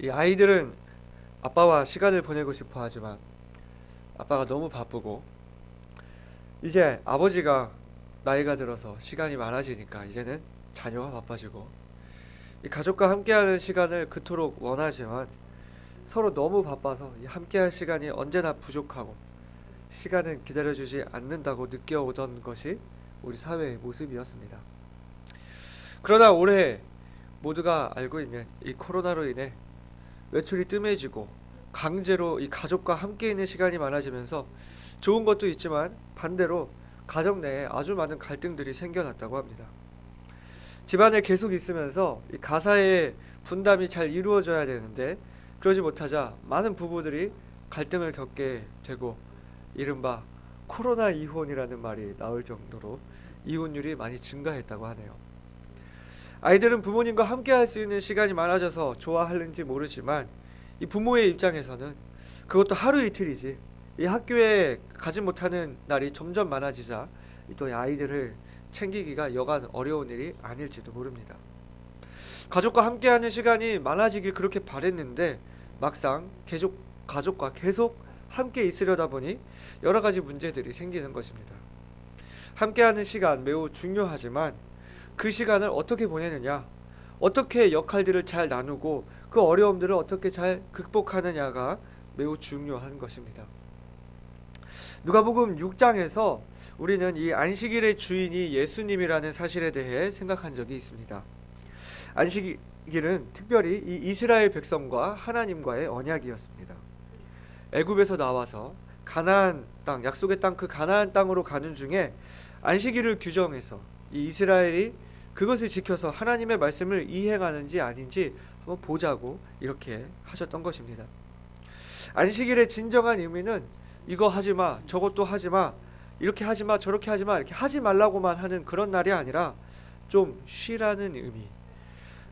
이 아이들은 아빠와 시간을 보내고 싶어 하지만 아빠가 너무 바쁘고 이제 아버지가 나이가 들어서 시간이 많아지니까 이제는 자녀가 바빠지고 이 가족과 함께하는 시간을 그토록 원하지만 서로 너무 바빠서 이 함께할 시간이 언제나 부족하고 시간은 기다려주지 않는다고 느껴오던 것이 우리 사회의 모습이었습니다. 그러나 올해 모두가 알고 있는 이 코로나로 인해 외출이 뜸해지고 강제로 이 가족과 함께 있는 시간이 많아지면서 좋은 것도 있지만 반대로 가정 내에 아주 많은 갈등들이 생겨났다고 합니다. 집안에 계속 있으면서 이 가사의 분담이 잘 이루어져야 되는데 그러지 못하자 많은 부부들이 갈등을 겪게 되고 이른바 코로나 이혼이라는 말이 나올 정도로 이혼율이 많이 증가했다고 하네요. 아이들은 부모님과 함께 할 수 있는 시간이 많아져서 좋아하는지 모르지만 이 부모의 입장에서는 그것도 하루 이틀이지 이 학교에 가지 못하는 날이 점점 많아지자 또이 아이들을 챙기기가 여간 어려운 일이 아닐지도 모릅니다. 가족과 함께하는 시간이 많아지길 그렇게 바랬는데 막상 계속 가족과 계속 함께 있으려다 보니 여러 가지 문제들이 생기는 것입니다. 함께하는 시간 매우 중요하지만 그 시간을 어떻게 보내느냐, 어떻게 역할들을 잘 나누고 그 어려움들을 어떻게 잘 극복하느냐가 매우 중요한 것입니다. 누가복음 6장에서 우리는 이 안식일의 주인이 예수님이라는 사실에 대해 생각한 적이 있습니다. 안식일은 특별히 이 이스라엘 백성과 하나님과의 언약이었습니다. 애굽에서 나와서 가나안 땅, 약속의 땅 그 가나안 땅으로 가는 중에 안식일을 규정해서 이 이스라엘이 그것을 지켜서 하나님의 말씀을 이행하는지 아닌지 한번 보자고 이렇게 하셨던 것입니다. 안식일의 진정한 의미는 이거 하지 마, 저것도 하지 마, 이렇게 하지 마, 저렇게 하지 마, 이렇게 하지 말라고만 하는 그런 날이 아니라 좀 쉬라는 의미.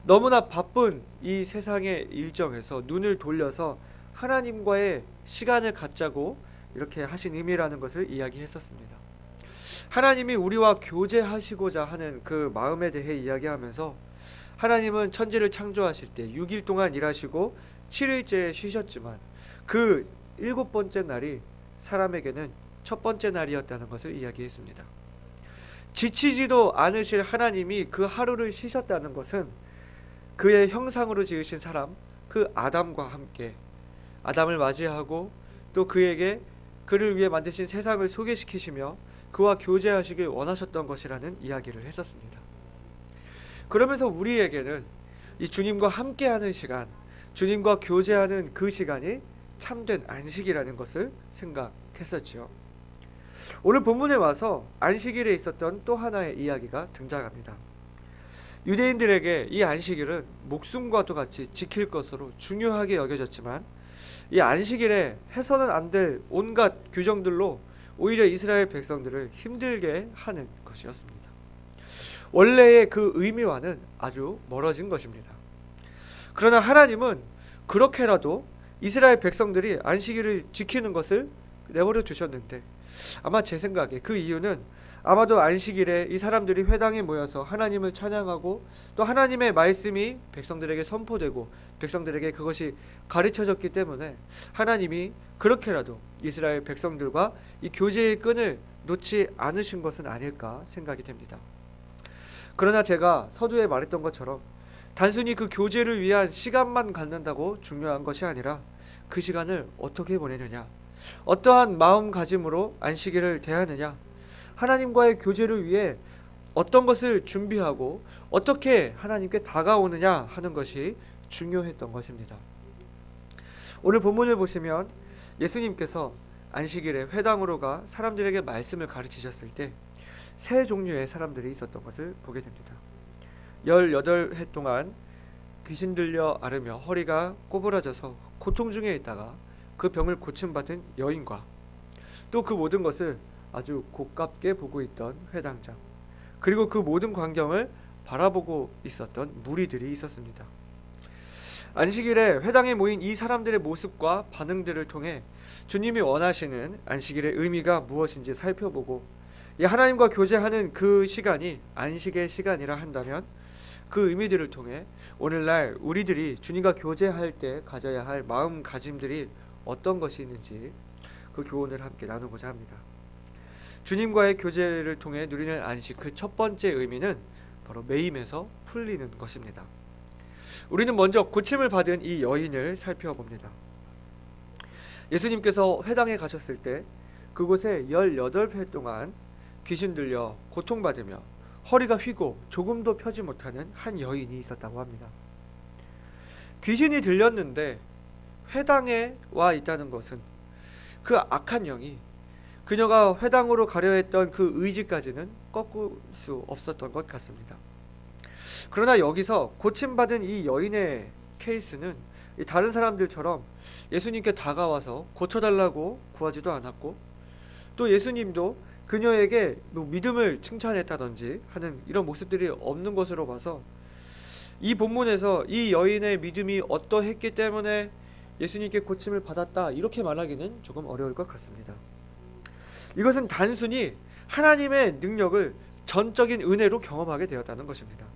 너무나 바쁜 이 세상의 일정에서 눈을 돌려서 하나님과의 시간을 갖자고 이렇게 하신 의미라는 것을 이야기했었습니다. 하나님이 우리와 교제하시고자 하는 그 마음에 대해 이야기하면서 하나님은 천지를 창조하실 때 6일 동안 일하시고 7일째 쉬셨지만 그 일곱 번째 날이 사람에게는 첫 번째 날이었다는 것을 이야기했습니다. 지치지도 않으실 하나님이 그 하루를 쉬셨다는 것은 그의 형상으로 지으신 사람 그 아담과 함께 아담을 맞이하고 또 그에게 그를 위해 만드신 세상을 소개시키시며 그와 교제하시길 원하셨던 것이라는 이야기를 했었습니다. 그러면서 우리에게는 이 주님과 함께하는 시간, 주님과 교제하는 그 시간이 참된 안식이라는 것을 생각했었지요. 오늘 본문에 와서 안식일에 있었던 또 하나의 이야기가 등장합니다. 유대인들에게 이 안식일은 목숨과도 같이 지킬 것으로 중요하게 여겨졌지만 이 안식일에 해서는 안 될 온갖 규정들로 오히려 이스라엘 백성들을 힘들게 하는 것이었습니다. 원래의 그 의미와는 아주 멀어진 것입니다. 그러나 하나님은 그렇게라도 이스라엘 백성들이 안식일을 지키는 것을 내버려 두셨는데 아마 제 생각에 그 이유는 아마도 안식일에 이 사람들이 회당에 모여서 하나님을 찬양하고 또 하나님의 말씀이 백성들에게 선포되고 백성들에게 그것이 가르쳐졌기 때문에 하나님이 그렇게라도 이스라엘 백성들과 이 교제의 끈을 놓지 않으신 것은 아닐까 생각이 됩니다. 그러나 제가 서두에 말했던 것처럼 단순히 그 교제를 위한 시간만 갖는다고 중요한 것이 아니라 그 시간을 어떻게 보내느냐, 어떠한 마음가짐으로 안식일을 대하느냐, 하나님과의 교제를 위해 어떤 것을 준비하고 어떻게 하나님께 다가오느냐 하는 것이 중요했던 것입니다. 오늘 본문을 보시면 예수님께서 안식일에 회당으로 가 사람들에게 말씀을 가르치셨을 때 세 종류의 사람들이 있었던 것을 보게 됩니다. 18해 동안 귀신 들려 앓으며 허리가 꼬부라져서 고통 중에 있다가 그 병을 고침받은 여인과 또 그 모든 것을 아주 고깝게 보고 있던 회당장 그리고 그 모든 광경을 바라보고 있었던 무리들이 있었습니다. 안식일에 회당에 모인 이 사람들의 모습과 반응들을 통해 주님이 원하시는 안식일의 의미가 무엇인지 살펴보고 이 하나님과 교제하는 그 시간이 안식의 시간이라 한다면 그 의미들을 통해 오늘날 우리들이 주님과 교제할 때 가져야 할 마음가짐들이 어떤 것이 있는지 그 교훈을 함께 나누고자 합니다. 주님과의 교제를 통해 누리는 안식 그 첫 번째 의미는 바로 매임에서 풀리는 것입니다. 우리는 먼저 고침을 받은 이 여인을 살펴봅니다. 예수님께서 회당에 가셨을 때 그곳에 18회 동안 귀신 들려 고통받으며 허리가 휘고 조금도 펴지 못하는 한 여인이 있었다고 합니다. 귀신이 들렸는데 회당에 와 있다는 것은 그 악한 영이 그녀가 회당으로 가려 했던 그 의지까지는 꺾을 수 없었던 것 같습니다. 그러나 여기서 고침받은 이 여인의 케이스는 이 다른 사람들처럼 예수님께 다가와서 고쳐달라고 구하지도 않았고 또 예수님도 그녀에게 뭐 믿음을 칭찬했다든지 하는 이런 모습들이 없는 것으로 봐서 이 본문에서 이 여인의 믿음이 어떠했기 때문에 예수님께 고침을 받았다 이렇게 말하기는 조금 어려울 것 같습니다. 이것은 단순히 하나님의 능력을 전적인 은혜로 경험하게 되었다는 것입니다.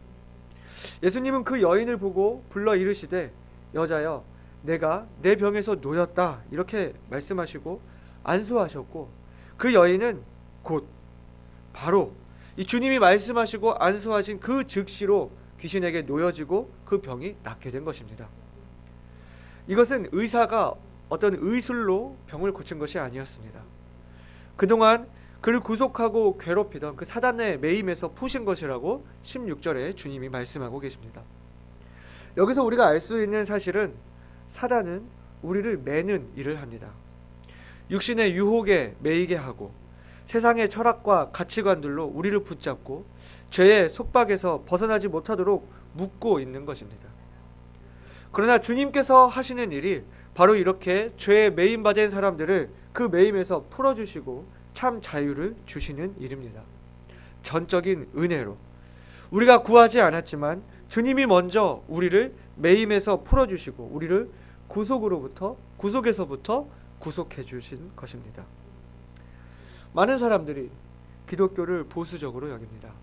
예수님은 그 여인을 보고 불러 이르시되 여자여 내가 내 병에서 놓였다 이렇게 말씀하시고 안수하셨고 그 여인은 곧 바로 이 주님이 말씀하시고 안수하신 그 즉시로 귀신에게 놓여지고 그 병이 낫게 된 것입니다. 이것은 의사가 어떤 의술로 병을 고친 것이 아니었습니다. 그동안 그를 구속하고 괴롭히던 그 사단의 매임에서 푸신 것이라고 16절에 주님이 말씀하고 계십니다. 여기서 우리가 알 수 있는 사실은 사단은 우리를 매는 일을 합니다. 육신의 유혹에 매이게 하고 세상의 철학과 가치관들로 우리를 붙잡고 죄의 속박에서 벗어나지 못하도록 묶고 있는 것입니다. 그러나 주님께서 하시는 일이 바로 이렇게 죄에 매임 받은 사람들을 그 매임에서 풀어 주시고 참 자유를 주시는 일입니다. 전적인 은혜로 우리가 구하지 않았지만 주님이 먼저 우리를 매임에서 풀어 주시고 우리를 구속으로부터 구속에서부터 구속해 주신 것입니다. 많은 사람들이 기독교를 보수적으로 여깁니다.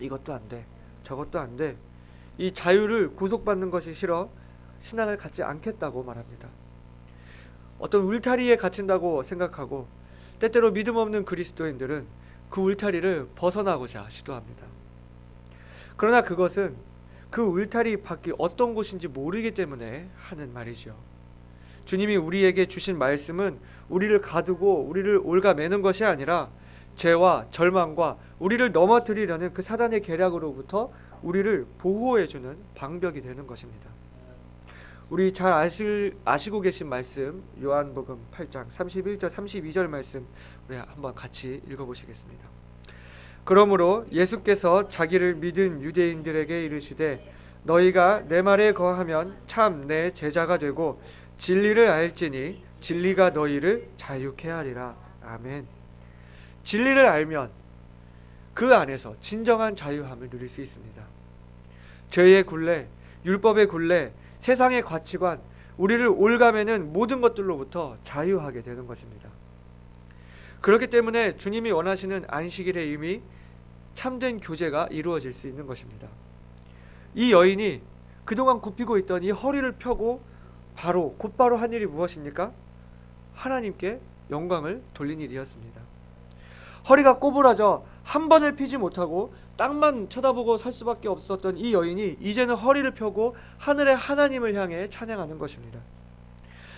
이것도 안 돼. 저것도 안 돼. 이 자유를 구속받는 것이 싫어 신앙을 갖지 않겠다고 말합니다. 어떤 울타리에 갇힌다고 생각하고 때때로 믿음 없는 그리스도인들은 그 울타리를 벗어나고자 시도합니다. 그러나 그것은 그 울타리 밖이 어떤 곳인지 모르기 때문에 하는 말이죠. 주님이 우리에게 주신 말씀은 우리를 가두고 우리를 올가매는 것이 아니라 죄와 절망과 우리를 넘어뜨리려는 그 사단의 계략으로부터 우리를 보호해주는 방벽이 되는 것입니다. 우리 잘 아실, 아시고 계신 말씀 요한복음 8장 31절 32절 말씀 우리 한번 같이 읽어보시겠습니다. 그러므로 예수께서 자기를 믿은 유대인들에게 이르시되 너희가 내 말에 거하면 참 내 제자가 되고 진리를 알지니 진리가 너희를 자유케 하리라. 아멘. 진리를 알면 그 안에서 진정한 자유함을 누릴 수 있습니다. 죄의 굴레, 율법의 굴레, 세상의 가치관, 우리를 올가매는 모든 것들로부터 자유하게 되는 것입니다. 그렇기 때문에 주님이 원하시는 안식일의 의미, 참된 교제가 이루어질 수 있는 것입니다. 이 여인이 그동안 굽히고 있던 이 허리를 펴고 바로 곧바로 한 일이 무엇입니까? 하나님께 영광을 돌린 일이었습니다. 허리가 꼬부라져 한 번을 피지 못하고 땅만 쳐다보고 살 수밖에 없었던 이 여인이 이제는 허리를 펴고 하늘의 하나님을 향해 찬양하는 것입니다.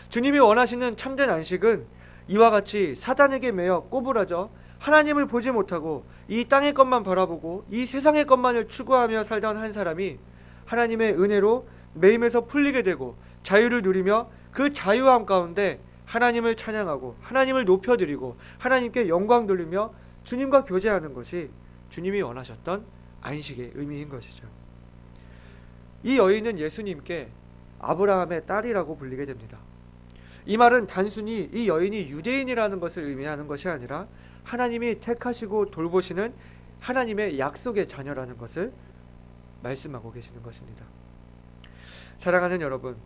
주님이 원하시는 참된 안식은 이와 같이 사단에게 매여 꼬부라져 하나님을 보지 못하고 이 땅의 것만 바라보고 이 세상의 것만을 추구하며 살던 한 사람이 하나님의 은혜로 매임에서 풀리게 되고 자유를 누리며 그 자유함 가운데 하나님을 찬양하고 하나님을 높여드리고 하나님께 영광 돌리며 주님과 교제하는 것이 주님이 원하셨던 안식의 의미인 것이죠. 이 여인은 예수님께 아브라함의 딸이라고 불리게 됩니다. 이 말은 단순히 이 여인이 유대인이라는 것을 의미하는 것이 아니라 하나님이 택하시고 돌보시는 하나님의 약속의 자녀라는 것을 말씀하고 계시는 것입니다. 사랑하는 여러분,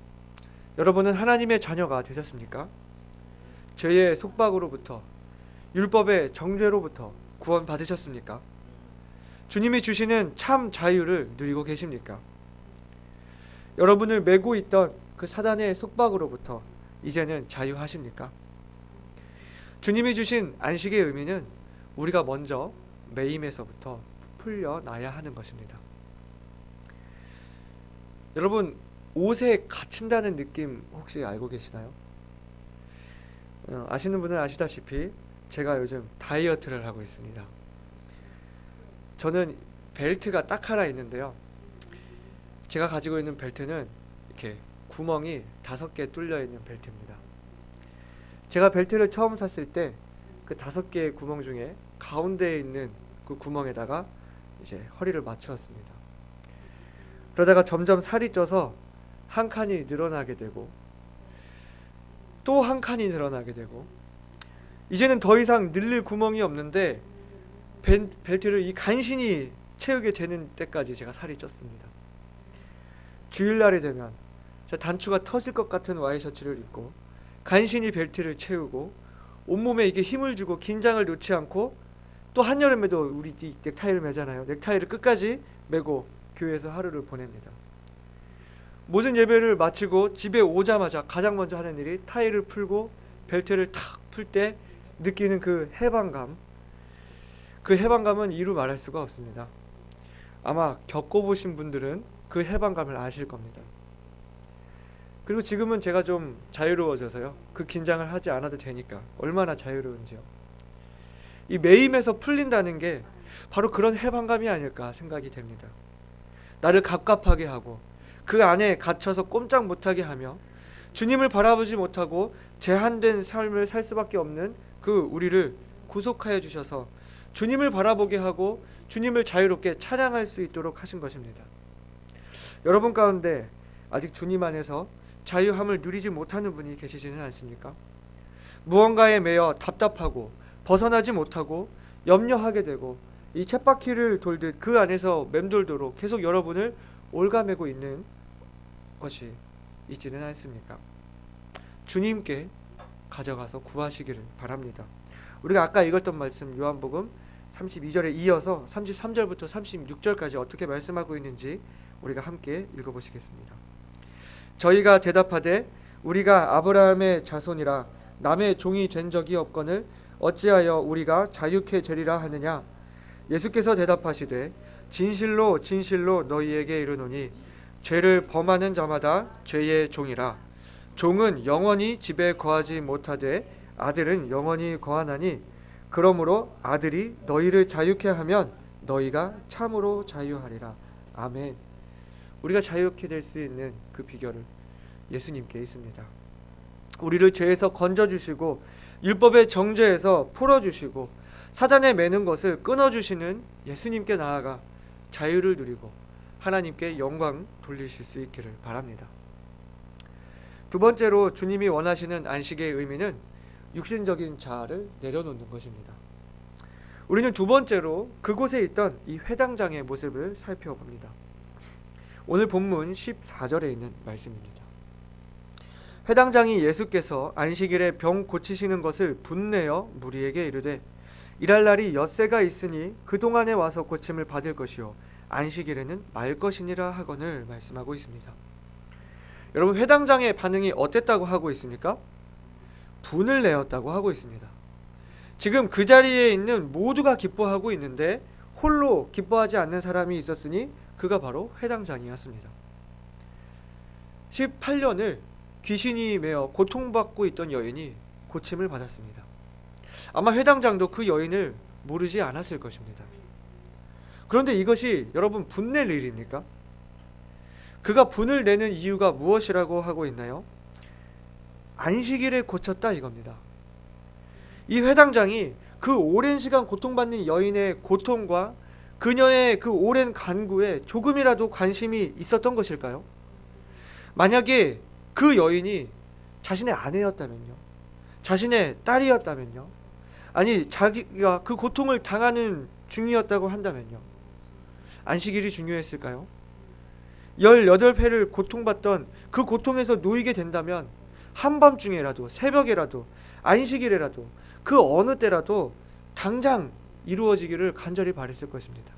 여러분은 하나님의 자녀가 되셨습니까? 죄의 속박으로부터 율법의 정죄로부터 구원 받으셨습니까? 주님이 주시는 참 자유를 누리고 계십니까? 여러분을 메고 있던 그 사단의 속박으로부터 이제는 자유하십니까? 주님이 주신 안식의 의미는 우리가 먼저 매임에서부터 풀려나야 하는 것입니다. 여러분 옷에 갇힌다는 느낌 혹시 알고 계시나요? 어, 아시는 분은 아시다시피 제가 요즘 다이어트를 하고 있습니다. 저는 벨트가 딱 하나 있는데요. 제가 가지고 있는 벨트는 이렇게 구멍이 다섯 개 뚫려 있는 벨트입니다. 제가 벨트를 처음 샀을 때 그 다섯 개의 구멍 중에 가운데에 있는 그 구멍에다가 이제 허리를 맞추었습니다. 그러다가 점점 살이 쪄서 한 칸이 늘어나게 되고 또 한 칸이 늘어나게 되고 이제는 더 이상 늘릴 구멍이 없는데 벨, 벨트를 이 간신히 채우게 되는 때까지 제가 살이 쪘습니다. 주일날이 되면 저 단추가 터질 것 같은 와이셔츠를 입고 간신히 벨트를 채우고 온몸에 이게 힘을 주고 긴장을 놓지 않고 또 한여름에도 우리 이 넥타이를 매잖아요. 넥타이를 끝까지 매고 교회에서 하루를 보냅니다. 모든 예배를 마치고 집에 오자마자 가장 먼저 하는 일이 타이를 풀고 벨트를 탁 풀 때 느끼는 그 해방감. 그 해방감은 이루 말할 수가 없습니다. 아마 겪어보신 분들은 그 해방감을 아실 겁니다. 그리고 지금은 제가 좀 자유로워져서요. 그 긴장을 하지 않아도 되니까 얼마나 자유로운지요. 이 매임에서 풀린다는 게 바로 그런 해방감이 아닐까 생각이 됩니다. 나를 갑갑하게 하고 그 안에 갇혀서 꼼짝 못하게 하며 주님을 바라보지 못하고 제한된 삶을 살 수밖에 없는 그 우리를 구속하여 주셔서 주님을 바라보게 하고 주님을 자유롭게 찬양할 수 있도록 하신 것입니다. 여러분 가운데 아직 주님 안에서 자유함을 누리지 못하는 분이 계시지는 않습니까? 무언가에 매여 답답하고 벗어나지 못하고 염려하게 되고 이 쳇바퀴를 돌듯 그 안에서 맴돌도록 계속 여러분을 올가매고 있는 것이 있지는 않습니까? 주님께 가져가서 구하시기를 바랍니다. 우리가 아까 읽었던 말씀 요한복음 32절에 이어서 33절부터 36절까지 어떻게 말씀하고 있는지 우리가 함께 읽어보시겠습니다. 저희가 대답하되 우리가 아브라함의 자손이라 남의 종이 된 적이 없거늘 어찌하여 우리가 자유케 되리라 하느냐 예수께서 대답하시되 진실로 진실로 너희에게 이르노니 죄를 범하는 자마다 죄의 종이라 종은 영원히 집에 거하지 못하되 아들은 영원히 거하나니 그러므로 아들이 너희를 자유케 하면 너희가 참으로 자유하리라 아멘 우리가 자유케 될 수 있는 그 비결을 예수님께 있습니다. 우리를 죄에서 건져 주시고 율법의 정죄에서 풀어 주시고 사단에 매는 것을 끊어 주시는 예수님께 나아가 자유를 누리고 하나님께 영광 돌리실 수 있기를 바랍니다. 두 번째로 주님이 원하시는 안식의 의미는 육신적인 자아를 내려놓는 것입니다. 우리는 두 번째로 그곳에 있던 이 회당장의 모습을 살펴봅니다. 오늘 본문 14절에 있는 말씀입니다. 회당장이 예수께서 안식일에 병 고치시는 것을 분내어 무리에게 이르되 일할 날이 엿새가 있으니 그 동안에 와서 고침을 받을 것이요 안식일에는 말 것이니라 하거늘 말씀하고 있습니다. 여러분 회당장의 반응이 어땠다고 하고 있습니까? 분을 내었다고 하고 있습니다. 지금 그 자리에 있는 모두가 기뻐하고 있는데 홀로 기뻐하지 않는 사람이 있었으니 그가 바로 회당장이었습니다. 18년을 귀신이 매어 고통받고 있던 여인이 고침을 받았습니다. 아마 회당장도 그 여인을 모르지 않았을 것입니다. 그런데 이것이 여러분 분낼 일입니까? 그가 분을 내는 이유가 무엇이라고 하고 있나요? 안식일에 고쳤다 이겁니다. 이 회당장이 그 오랜 시간 고통받는 여인의 고통과 그녀의 그 오랜 간구에 조금이라도 관심이 있었던 것일까요? 만약에 그 여인이 자신의 아내였다면요. 자신의 딸이었다면요. 아니 자기가 그 고통을 당하는 중이었다고 한다면요. 안식일이 중요했을까요? 18회를 고통받던 그 고통에서 놓이게 된다면 한밤중에라도 새벽에라도 안식일에라도 그 어느 때라도 당장 이루어지기를 간절히 바랬을 것입니다.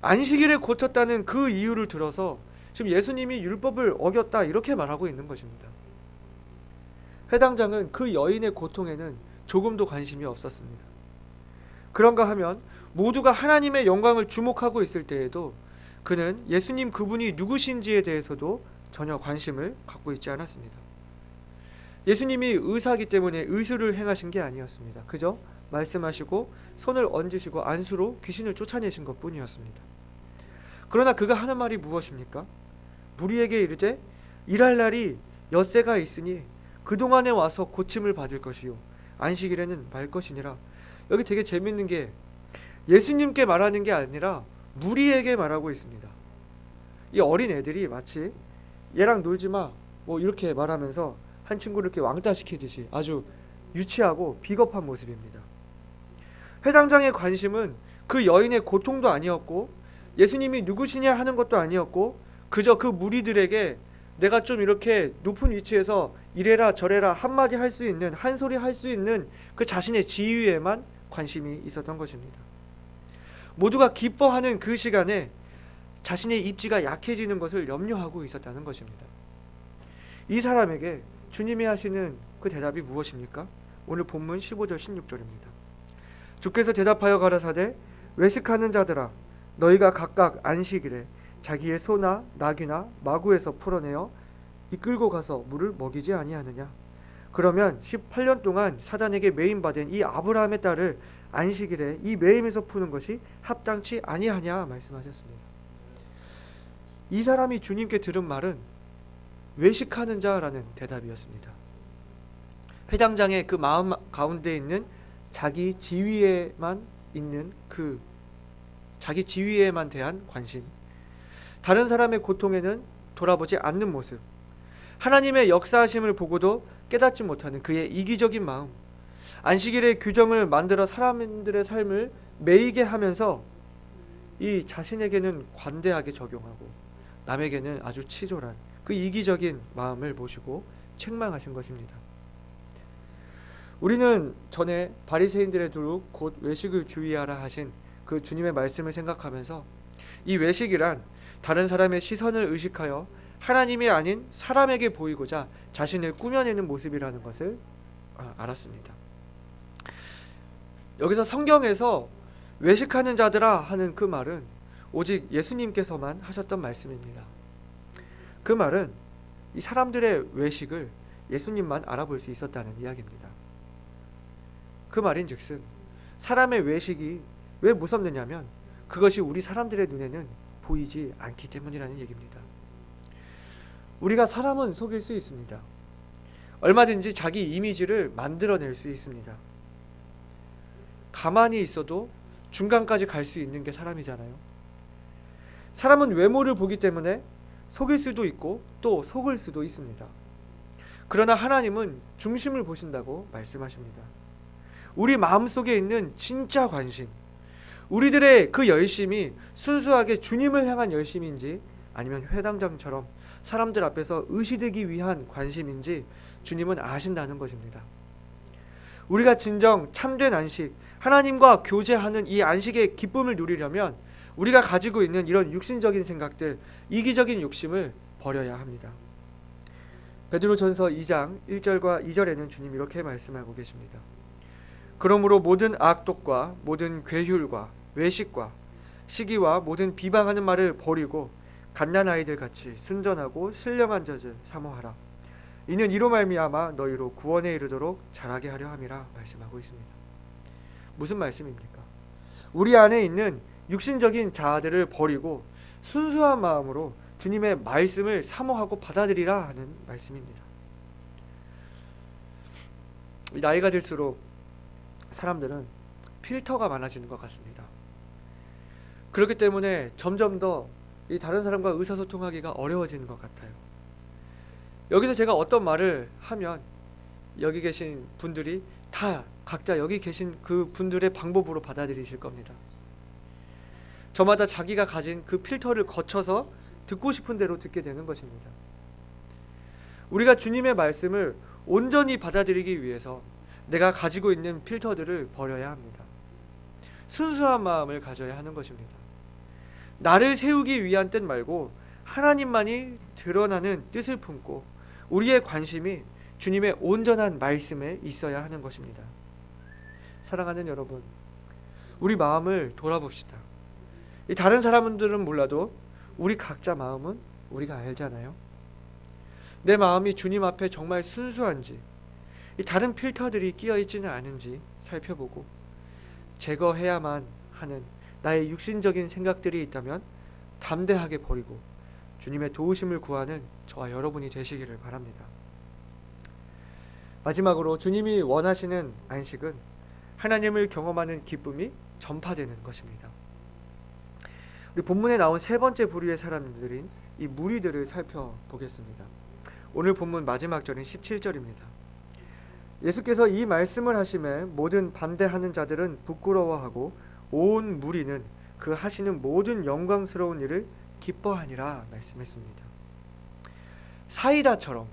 안식일에 고쳤다는 그 이유를 들어서 지금 예수님이 율법을 어겼다 이렇게 말하고 있는 것입니다. 회당장은 그 여인의 고통에는 조금도 관심이 없었습니다. 그런가 하면 모두가 하나님의 영광을 주목하고 있을 때에도 그는 예수님 그분이 누구신지에 대해서도 전혀 관심을 갖고 있지 않았습니다. 예수님이 의사기 때문에 의술을 행하신 게 아니었습니다. 그저 말씀하시고 손을 얹으시고 안수로 귀신을 쫓아내신 것뿐이었습니다. 그러나 그가 하는 말이 무엇입니까? 무리에게 이르되 일할 날이 엿새가 있으니 그 동안에 와서 고침을 받을 것이요 안식일에는 말 것이니라. 여기 되게 재밌는 게 예수님께 말하는 게 아니라 무리에게 말하고 있습니다. 이 어린 애들이 마치 얘랑 놀지 마. 뭐 이렇게 말하면서 한 친구를 이렇게 왕따 시키듯이 아주 유치하고 비겁한 모습입니다. 회당장의 관심은 그 여인의 고통도 아니었고 예수님이 누구시냐 하는 것도 아니었고 그저 그 무리들에게 내가 좀 이렇게 높은 위치에서 이래라 저래라 한마디 할 수 있는 한 소리 할 수 있는 그 자신의 지위에만 관심이 있었던 것입니다. 모두가 기뻐하는 그 시간에 자신의 입지가 약해지는 것을 염려하고 있었다는 것입니다. 이 사람에게 주님이 하시는 그 대답이 무엇입니까? 오늘 본문 15절 16절입니다. 주께서 대답하여 가라사대 외식하는 자들아 너희가 각각 안식일에 자기의 소나 나귀나 마구에서 풀어내어 이끌고 가서 물을 먹이지 아니하느냐 그러면 18년 동안 사단에게 매임 받은 이 아브라함의 딸을 안식일에 이 매임에서 푸는 것이 합당치 아니하냐 말씀하셨습니다. 이 사람이 주님께 들은 말은 외식하는 자라는 대답이었습니다. 회당장의 그 마음 가운데 있는 자기 지위에만 있는 그 자기 지위에만 대한 관심, 다른 사람의 고통에는 돌아보지 않는 모습, 하나님의 역사하심을 보고도 깨닫지 못하는 그의 이기적인 마음, 안식일의 규정을 만들어 사람들의 삶을 매이게 하면서 이 자신에게는 관대하게 적용하고 남에게는 아주 치졸한 그 이기적인 마음을 보시고 책망하신 것입니다. 우리는 전에 바리새인들의 두룩 곧 외식을 주의하라 하신 그 주님의 말씀을 생각하면서 이 외식이란 다른 사람의 시선을 의식하여 하나님이 아닌 사람에게 보이고자 자신을 꾸며내는 모습이라는 것을 아, 알았습니다. 여기서 성경에서 외식하는 자들아 하는 그 말은 오직 예수님께서만 하셨던 말씀입니다. 그 말은 이 사람들의 외식을 예수님만 알아볼 수 있었다는 이야기입니다. 그 말인즉슨 사람의 외식이 왜 무섭느냐면 그것이 우리 사람들의 눈에는 보이지 않기 때문이라는 얘기입니다. 우리가 사람은 속일 수 있습니다. 얼마든지 자기 이미지를 만들어낼 수 있습니다. 가만히 있어도 중간까지 갈 수 있는 게 사람이잖아요. 사람은 외모를 보기 때문에 속일 수도 있고 또 속을 수도 있습니다. 그러나 하나님은 중심을 보신다고 말씀하십니다. 우리 마음속에 있는 진짜 관심, 우리들의 그 열심이 순수하게 주님을 향한 열심인지 아니면 회당장처럼 사람들 앞에서 의시되기 위한 관심인지 주님은 아신다는 것입니다. 우리가 진정 참된 안식, 하나님과 교제하는 이 안식의 기쁨을 누리려면 우리가 가지고 있는 이런 육신적인 생각들, 이기적인 욕심을 버려야 합니다. 베드로전서 2장 1절과 2절에는 주님 이렇게 말씀하고 계십니다. 그러므로 모든 악독과 모든 괴휼과 외식과 시기와 모든 비방하는 말을 버리고 갓난 아이들 같이 순전하고 신령한 자들 사모하라. 이는 이로 말미암아 너희로 구원에 이르도록 자라게 하려 함이라 말씀하고 있습니다. 무슨 말씀입니까? 우리 안에 있는 육신적인 자아들을 버리고 순수한 마음으로 주님의 말씀을 사모하고 받아들이라 하는 말씀입니다. 나이가 들수록 사람들은 필터가 많아지는 것 같습니다. 그렇기 때문에 점점 더 다른 사람과 의사소통하기가 어려워지는 것 같아요. 여기서 제가 어떤 말을 하면 여기 계신 분들이 다 각자 여기 계신 그 분들의 방법으로 받아들이실 겁니다. 저마다 자기가 가진 그 필터를 거쳐서 듣고 싶은 대로 듣게 되는 것입니다. 우리가 주님의 말씀을 온전히 받아들이기 위해서 내가 가지고 있는 필터들을 버려야 합니다. 순수한 마음을 가져야 하는 것입니다. 나를 세우기 위한 뜻 말고 하나님만이 드러나는 뜻을 품고 우리의 관심이 주님의 온전한 말씀에 있어야 하는 것입니다. 사랑하는 여러분, 우리 마음을 돌아봅시다. 이 다른 사람들은 몰라도 우리 각자 마음은 우리가 알잖아요. 내 마음이 주님 앞에 정말 순수한지, 이 다른 필터들이 끼어 있지는 않은지 살펴보고 제거해야만 하는 나의 육신적인 생각들이 있다면 담대하게 버리고 주님의 도우심을 구하는 저와 여러분이 되시기를 바랍니다. 마지막으로 주님이 원하시는 안식은 하나님을 경험하는 기쁨이 전파되는 것입니다. 우리 본문에 나온 세 번째 부류의 사람들인 이 무리들을 살펴보겠습니다. 오늘 본문 마지막 절인 17절입니다. 예수께서 이 말씀을 하심에 모든 반대하는 자들은 부끄러워하고 온 무리는 그 하시는 모든 영광스러운 일을 기뻐하니라 말씀했습니다. 사이다처럼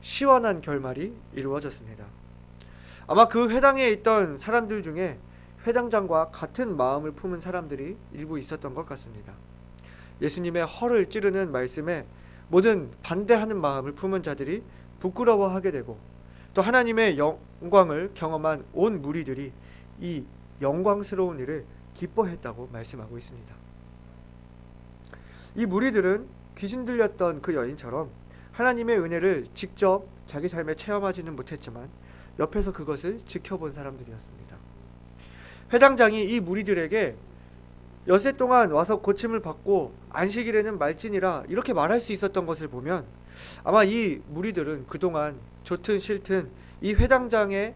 시원한 결말이 이루어졌습니다. 아마 그 회당에 있던 사람들 중에 회당장과 같은 마음을 품은 사람들이 일부 있었던 것 같습니다. 예수님의 허를 찌르는 말씀에 모든 반대하는 마음을 품은 자들이 부끄러워하게 되고 또 하나님의 영광을 경험한 온 무리들이 이 영광스러운 일을 기뻐했다고 말씀하고 있습니다. 이 무리들은 귀신 들렸던 그 여인처럼 하나님의 은혜를 직접 자기 삶에 체험하지는 못했지만 옆에서 그것을 지켜본 사람들이었습니다. 회당장이 이 무리들에게 엿새 동안 와서 고침을 받고 안식일에는 말진이라 이렇게 말할 수 있었던 것을 보면 아마 이 무리들은 그동안 좋든 싫든 이 회당장의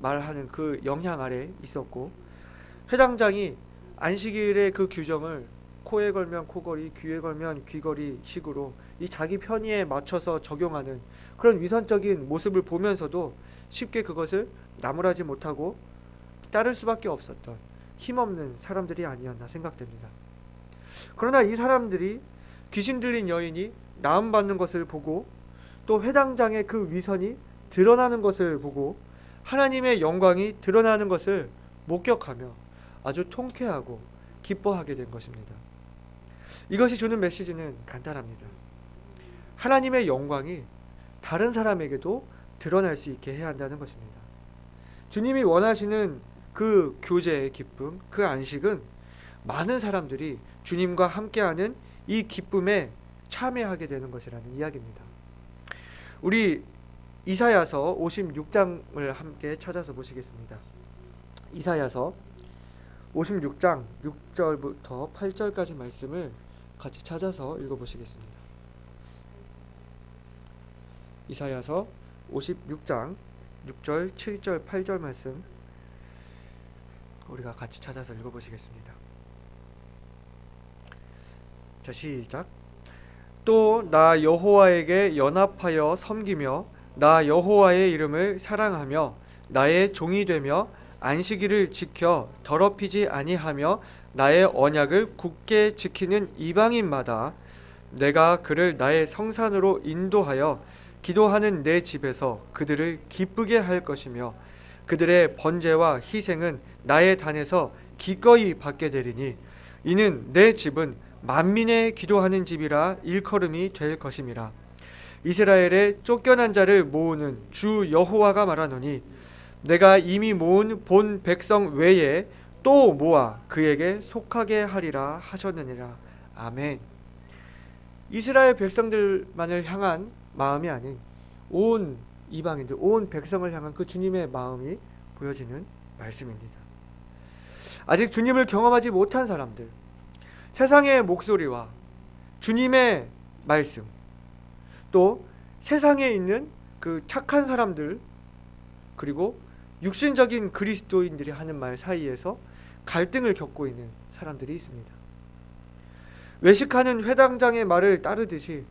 말하는 그 영향 아래 있었고 회당장이 안식일의 그 규정을 코에 걸면 코걸이, 귀에 걸면 귀걸이 식으로 이 자기 편의에 맞춰서 적용하는 그런 위선적인 모습을 보면서도 쉽게 그것을 나무라지 못하고 따를 수밖에 없었던 힘없는 사람들이 아니었나 생각됩니다. 그러나 이 사람들이 귀신 들린 여인이 나음 받는 것을 보고 또 회당장의 그 위선이 드러나는 것을 보고 하나님의 영광이 드러나는 것을 목격하며 아주 통쾌하고 기뻐하게 된 것입니다. 이것이 주는 메시지는 간단합니다. 하나님의 영광이 다른 사람에게도 드러날 수 있게 해야 한다는 것입니다. 주님이 원하시는 그 교제의 기쁨, 그 안식은 많은 사람들이 주님과 함께하는 이 기쁨에 참여하게 되는 것이라는 이야기입니다. 우리 이사야서 56장을 함께 찾아서 보시겠습니다. 이사야서 56장 6절부터 8절까지 말씀을 같이 찾아서 읽어 보시겠습니다. 이사야서 56장 6절, 7절, 8절 말씀 우리가 같이 찾아서 읽어보시겠습니다. 자 시작. 또 나 여호와에게 연합하여 섬기며 나 여호와의 이름을 사랑하며 나의 종이 되며 안식일을 지켜 더럽히지 아니하며 나의 언약을 굳게 지키는 이방인마다 내가 그를 나의 성산으로 인도하여 기도하는 내 집에서 그들을 기쁘게 할 것이며 그들의 번제와 희생은 나의 단에서 기꺼이 받게 되리니 이는 내 집은 만민의 기도하는 집이라 일컬음이 될 것임이라. 이스라엘의 쫓겨난 자를 모으는 주 여호와가 말하노니 내가 이미 모은 본 백성 외에 또 모아 그에게 속하게 하리라 하셨느니라. 아멘. 이스라엘 백성들만을 향한 마음이 아닌 온 이방인들 온 백성을 향한 그 주님의 마음이 보여지는 말씀입니다. 아직 주님을 경험하지 못한 사람들, 세상의 목소리와 주님의 말씀, 또 세상에 있는 그 착한 사람들, 그리고 육신적인 그리스도인들이 하는 말 사이에서 갈등을 겪고 있는 사람들이 있습니다. 외식하는 회당장의 말을 따르듯이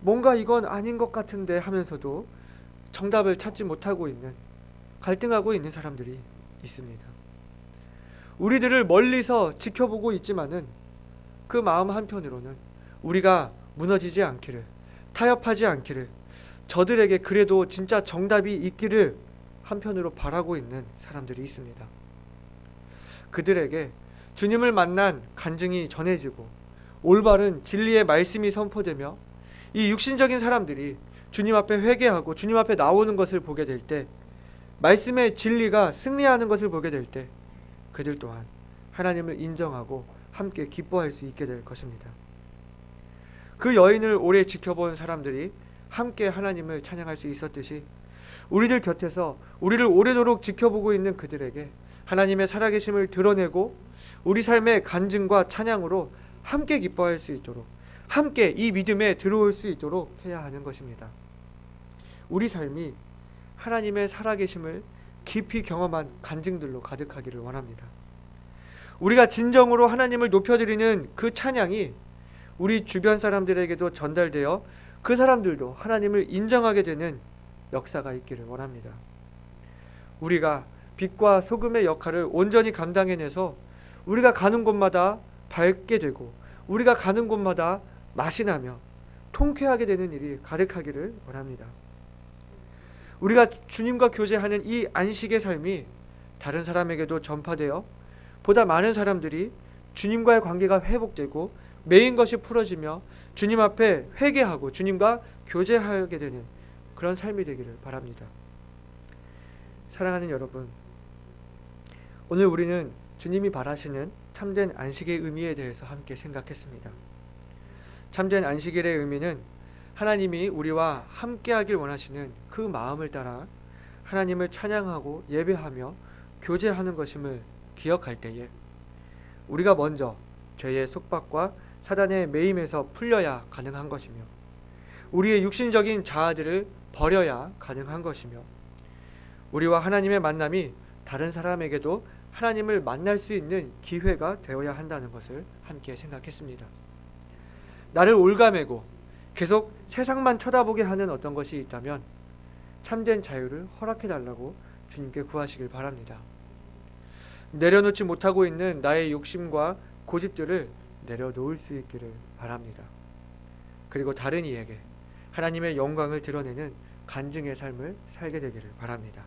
뭔가 이건 아닌 것 같은데 하면서도 정답을 찾지 못하고 있는 갈등하고 있는 사람들이 있습니다. 우리들을 멀리서 지켜보고 있지만은 그 마음 한편으로는 우리가 무너지지 않기를 타협하지 않기를 저들에게 그래도 진짜 정답이 있기를 한편으로 바라고 있는 사람들이 있습니다. 그들에게 주님을 만난 간증이 전해지고 올바른 진리의 말씀이 선포되며 이 육신적인 사람들이 주님 앞에 회개하고 주님 앞에 나오는 것을 보게 될 때 말씀의 진리가 승리하는 것을 보게 될 때 그들 또한 하나님을 인정하고 함께 기뻐할 수 있게 될 것입니다. 그 여인을 오래 지켜본 사람들이 함께 하나님을 찬양할 수 있었듯이 우리들 곁에서 우리를 오래도록 지켜보고 있는 그들에게 하나님의 살아계심을 드러내고 우리 삶의 간증과 찬양으로 함께 기뻐할 수 있도록 함께 이 믿음에 들어올 수 있도록 해야 하는 것입니다. 우리 삶이 하나님의 살아계심을 깊이 경험한 간증들로 가득하기를 원합니다. 우리가 진정으로 하나님을 높여드리는 그 찬양이 우리 주변 사람들에게도 전달되어 그 사람들도 하나님을 인정하게 되는 역사가 있기를 원합니다. 우리가 빛과 소금의 역할을 온전히 감당해내서 우리가 가는 곳마다 밝게 되고 우리가 가는 곳마다 맛이 나며 통쾌하게 되는 일이 가득하기를 원합니다. 우리가 주님과 교제하는 이 안식의 삶이 다른 사람에게도 전파되어 보다 많은 사람들이 주님과의 관계가 회복되고 매인 것이 풀어지며 주님 앞에 회개하고 주님과 교제하게 되는 그런 삶이 되기를 바랍니다. 사랑하는 여러분, 오늘 우리는 주님이 바라시는 참된 안식의 의미에 대해서 함께 생각했습니다. 참된 안식일의 의미는 하나님이 우리와 함께하길 원하시는 그 마음을 따라 하나님을 찬양하고 예배하며 교제하는 것임을 기억할 때에 우리가 먼저 죄의 속박과 사단의 매임에서 풀려야 가능한 것이며 우리의 육신적인 자아들을 버려야 가능한 것이며 우리와 하나님의 만남이 다른 사람에게도 하나님을 만날 수 있는 기회가 되어야 한다는 것을 함께 생각했습니다. 나를 올가매고 계속 세상만 쳐다보게 하는 어떤 것이 있다면 참된 자유를 허락해 달라고 주님께 구하시길 바랍니다. 내려놓지 못하고 있는 나의 욕심과 고집들을 내려놓을 수 있기를 바랍니다. 그리고 다른 이에게 하나님의 영광을 드러내는 간증의 삶을 살게 되기를 바랍니다.